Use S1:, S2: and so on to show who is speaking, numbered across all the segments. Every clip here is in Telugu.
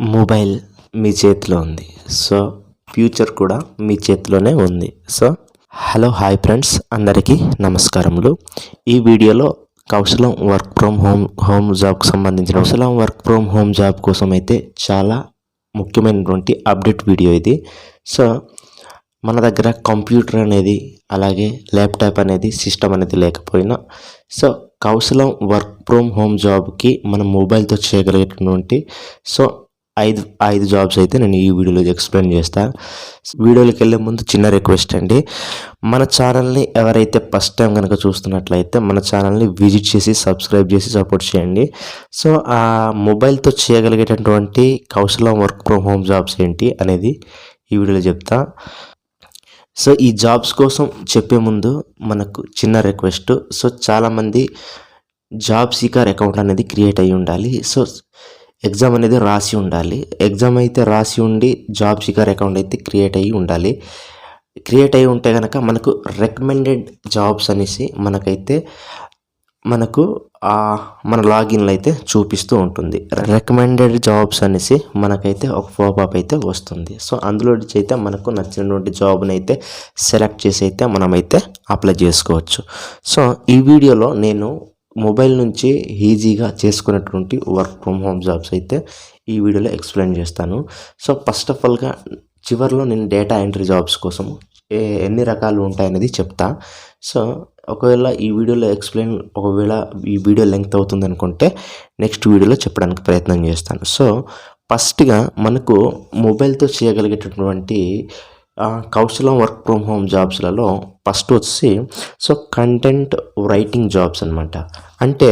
S1: మొబైల్ మీ చేతిలో ఉంది. సో ఫ్యూచర్ కూడా మీ చేతిలోనే ఉంది. So hello hi friends. అందరికీ నమస్కారములు. ఈ వీడియోలో Kaushalam work from home home జాబ్కి సంబంధించిన Kaushalam work from home job కోసం అయితే చాలా ముఖ్యమైనటువంటి అప్డేట్ వీడియో ఇది. సో మన దగ్గర కంప్యూటర్ అనేది అలాగే ల్యాప్టాప్ అనేది సిస్టమ్ అనేది లేకపోయినా so Kaushalam work from home జాబ్కి మనం మొబైల్తో చేయగలిగేటువంటి సో ఐదు ఐదు జాబ్స్ అయితే నేను ఈ వీడియోలో ఎక్స్ప్లెయిన్ చేస్తాను వీడియోలోకి వెళ్ళే ముందు చిన్న రిక్వెస్ట్ అండి. మన ఛానల్ని ఎవరైతే ఫస్ట్ టైం కనుక చూస్తున్నట్లయితే మన ఛానల్ని విజిట్ చేసి సబ్స్క్రైబ్ చేసి సపోర్ట్ చేయండి. సో ఆ మొబైల్తో చేయగలిగేటటువంటి Kaushalam work from home jobs ఏంటి అనేది ఈ వీడియోలో చెప్తా. సో ఈ జాబ్స్ కోసం చెప్పే ముందు మనకు చిన్న రిక్వెస్ట్ సో చాలామంది జాబ్ సీకర్ అకౌంట్ అనేది క్రియేట్ అయ్యి ఉండాలి. సో ఎగ్జామ్ అనేది రాసి ఉండాలి. ఎగ్జామ్ అయితే రాసి ఉండి జాబ్ సీకర్ అకౌంట్ అయితే క్రియేట్ అయ్యి ఉండాలి. క్రియేట్ అయ్యి ఉంటే కనుక మనకు రికమెండెడ్ జాబ్స్ అనేసి మనకైతే మనకు మన లాగిన్లో అయితే చూపిస్తూ ఉంటుంది. రికమెండెడ్ జాబ్స్ అనేసి మనకైతే ఒక ఫోపాప్ అయితే వస్తుంది. సో అందులో నుంచి అయితే మనకు నచ్చినటువంటి జాబ్ని అయితే సెలెక్ట్ చేసి అయితే మనమైతే అప్లై చేసుకోవచ్చు. సో ఈ వీడియోలో నేను మొబైల్ నుంచి ఈజీగా చేసుకునేటువంటి వర్క్ ఫ్రమ్ హోమ్ జాబ్స్ అయితే ఈ వీడియోలో ఎక్స్ప్లెయిన్ చేస్తాను. సో ఫస్ట్ ఆఫ్ ఆల్గా చివరిలో నేను డేటా ఎంట్రీ జాబ్స్ కోసం ఏ- ఎన్ని రకాలు ఉంటాయనేది చెప్తా. సో ఒకవేళ ఈ వీడియోలో ఎక్స్ప్లెయిన్ ఒకవేళ ఈ వీడియో లెంగ్త్ అవుతుంది అనుకుంటే నెక్స్ట్ వీడియోలో చెప్పడానికి ప్రయత్నం చేస్తాను. సో ఫస్ట్గా మనకు మొబైల్తో చేయగలిగేటటువంటి కౌశలం వర్క్ ఫ్రమ్ హోమ్ జాబ్స్లలో ఫస్ట్ వచ్చి సో కంటెంట్ రైటింగ్ జాబ్స్ అనమాట అంటే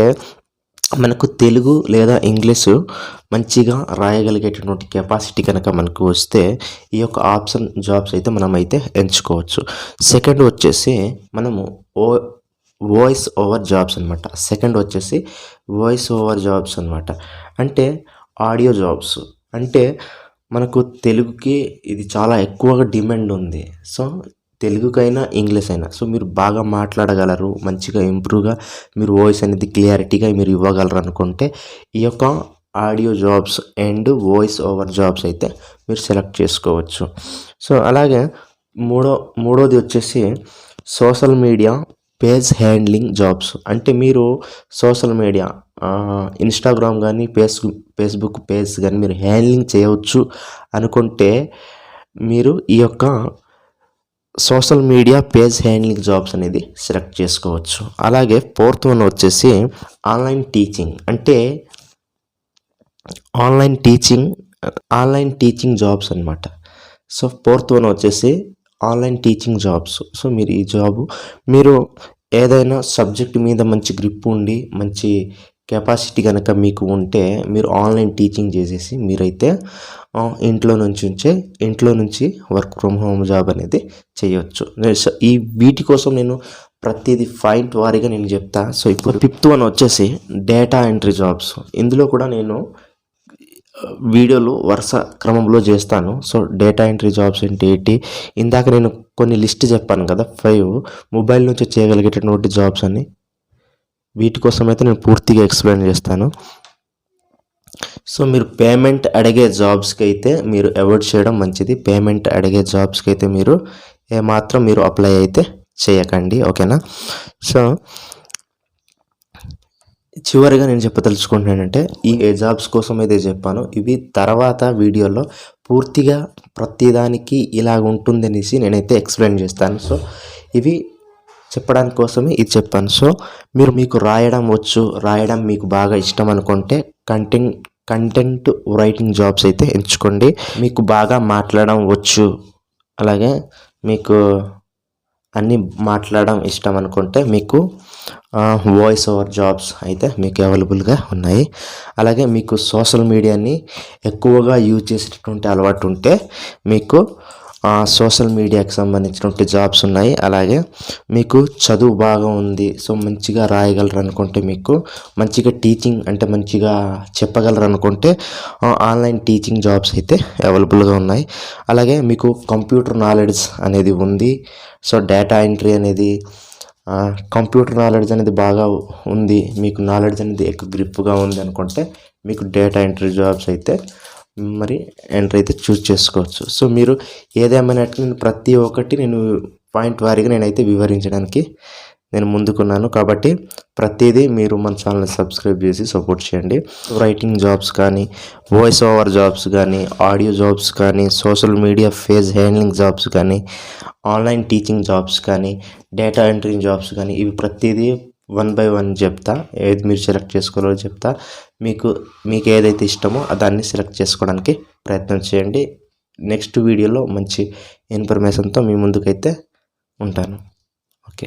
S1: మనకు తెలుగు లేదా ఇంగ్లీషు మంచిగా రాయగలిగేటటువంటి కెపాసిటీ కనుక మనకు వస్తే ఈ యొక్క ఆప్షన్ జాబ్స్ అయితే మనం అయితే ఎంచుకోవచ్చు. సెకండ్ వచ్చేసి మనము ఓ వాయిస్ ఓవర్ జాబ్స్ అనమాట సెకండ్ వచ్చేసి వాయిస్ ఓవర్ జాబ్స్ అనమాట అంటే ఆడియో జాబ్స్ అంటే మనకు తెలుగుకి ఇది చాలా ఎక్కువగా డిమాండ్ ఉంది. సో తెలుగుకైనా ఇంగ్లీష్ అయినా సో మీరు బాగా మాట్లాడగలరు మంచిగా ఇంప్రూవ్గా మీరు వాయిస్ అనేది క్లియారిటీగా మీరు ఇవ్వగలరు అనుకుంటే ఈ యొక్క audio jobs and voice over jobs అయితే మీరు సెలెక్ట్ చేసుకోవచ్చు. సో అలాగే మూడో మూడోది వచ్చేసి social media page handling jobs. అంటే మీరు సోషల్ మీడియా ఇన్స్టాగ్రామ్ కానీ ఫేస్ ఫేస్బుక్ పేజ్ కానీ మీరు హ్యాండ్లింగ్ చేయవచ్చు అనుకుంటే మీరు ఈ యొక్క social media page handling jobs అనేది సెలెక్ట్ చేసుకోవచ్చు. అలాగే ఫోర్త్ వన్ వచ్చేసి ఆన్లైన్ టీచింగ్. అంటే online teaching online teaching jobs అనమాట సో ఫోర్త్ వన్ వచ్చేసి ఆన్లైన్ టీచింగ్ జాబ్స్. సో మీరు ఈ జాబ్ మీరు ఏదైనా సబ్జెక్ట్ మీద మంచి గ్రిప్ ఉండి మంచి కెపాసిటీ కనుక మీకు ఉంటే మీరు ఆన్లైన్ టీచింగ్ చేసేసి మీరైతే ఇంట్లో నుంచి ఉంచే ఇంట్లో నుంచి వర్క్ ఫ్రమ్ హోమ్ జాబ్ అనేది చేయొచ్చు. ఈ వీటి కోసం నేను ప్రతిదీ పాయింట్ వారీగా నేను చెప్తా. సో ఇప్పుడు ఫిఫ్త్ వన్ వచ్చేసి డేటా ఎంట్రీ జాబ్స్. ఇందులో కూడా నేను వీడియోలు వరుస క్రమంలో చేస్తాను. సో డేటా ఎంట్రీ జాబ్స్ ఏంటి ఏంటి ఇందాక నేను కొన్ని లిస్ట్ చెప్పాను కదా ఫైవ్ మొబైల్ నుంచి చేయగలిగేటటువంటి జాబ్స్ అని. వీటి కోసం అయితే నేను పూర్తిగా ఎక్స్ప్లెయిన్ చేస్తాను. సో మీరు పేమెంట్ అడిగే జాబ్స్కి అయితే మీరు అవాయిడ్ చేయడం మంచిది. పేమెంట్ అడిగే జాబ్స్కి అయితే మీరు ఏమాత్రం మీరు అప్లై అయితే చేయకండి. ఓకేనా సో చివరిగా నేను చెప్పదలుచుకుంటున్నానంటే ఈ ఏ జాబ్స్ కోసం అయితే చెప్పాను. ఇవి తర్వాత వీడియోలో పూర్తిగా ప్రతిదానికి ఇలాగ ఉంటుంది అనేసి నేనైతే ఎక్స్ప్లెయిన్ చేస్తాను. సో ఇవి చెప్పడానికి కోసమే ఇది చెప్పాను. సో మీరు మీకు రాయడం వచ్చు రాయడం మీకు బాగా ఇష్టం అనుకుంటే కంటెంట్ కంటెంట్ రైటింగ్ జాబ్స్ అయితే ఎంచుకోండి. మీకు బాగా మాట్లాడడం వచ్చు. అలాగే మీకు అన్నీ మాట్లాడడం ఇష్టం అనుకుంటే మీకు వాయిస్ ఓవర్ జాబ్స్ అయితే మీకు అవైలబుల్గా ఉన్నాయి. అలాగే మీకు సోషల్ మీడియాని ఎక్కువగా యూజ్ చేసేటటువంటి అలవాటు ఉంటే మీకు సోషల్ మీడియాకి సంబంధించినటువంటి జాబ్స్ ఉన్నాయి. అలాగే మీకు చదువు బాగా ఉంది సో మంచిగా రాయగలరు అనుకుంటే మీకు మంచిగా టీచింగ్ అంటే మంచిగా చెప్పగలరు అనుకుంటే ఆన్లైన్ టీచింగ్ జాబ్స్ అయితే అవైలబుల్గా ఉన్నాయి. అలాగే మీకు కంప్యూటర్ నాలెడ్జ్ అనేది ఉంది సో డేటా ఎంట్రీ అనేది కంప్యూటర్ నాలెడ్జ్ అనేది బాగా ఉంది మీకు నాలెడ్జ్ అనేది ఎక్కువ గ్రిప్గా ఉంది అనుకుంటే మీకు డేటా ఎంట్రీ జాబ్స్ అయితే మరి ఎంటర్ అయితే చూస్ చేసుకోవచ్చు. సో మీరు ఏదేమైనా నేను ప్రతి ఒక్కటి నేను పాయింట్ వారీగా నేనైతే వివరించడానికి నేను ముందుకున్నాను. కాబట్టి ప్రతిదీ మీరు మన ఛానల్ని సబ్స్క్రైబ్ చేసి సపోర్ట్ చేయండి. రైటింగ్ జాబ్స్ కానీ వాయిస్ ఓవర్ జాబ్స్ కానీ ఆడియో జాబ్స్ కానీ social media page handling jobs కానీ ఆన్లైన్ టీచింగ్ జాబ్స్ కానీ డేటా ఎంట్రింగ్ జాబ్స్ కానీ ఇవి ప్రతిదీ వన్ బై వన్ చెప్తా ఏది మీరు సెలెక్ట్ చేసుకోవాలో చెప్తా. మీకు మీకు ఏదైతే ఇష్టమో దాన్ని సెలెక్ట్ చేసుకోవడానికి ప్రయత్నం చేయండి. నెక్స్ట్ వీడియోలో మంచి ఇన్ఫర్మేషన్తో మీ ముందుకైతే ఉంటాను. ఓకే.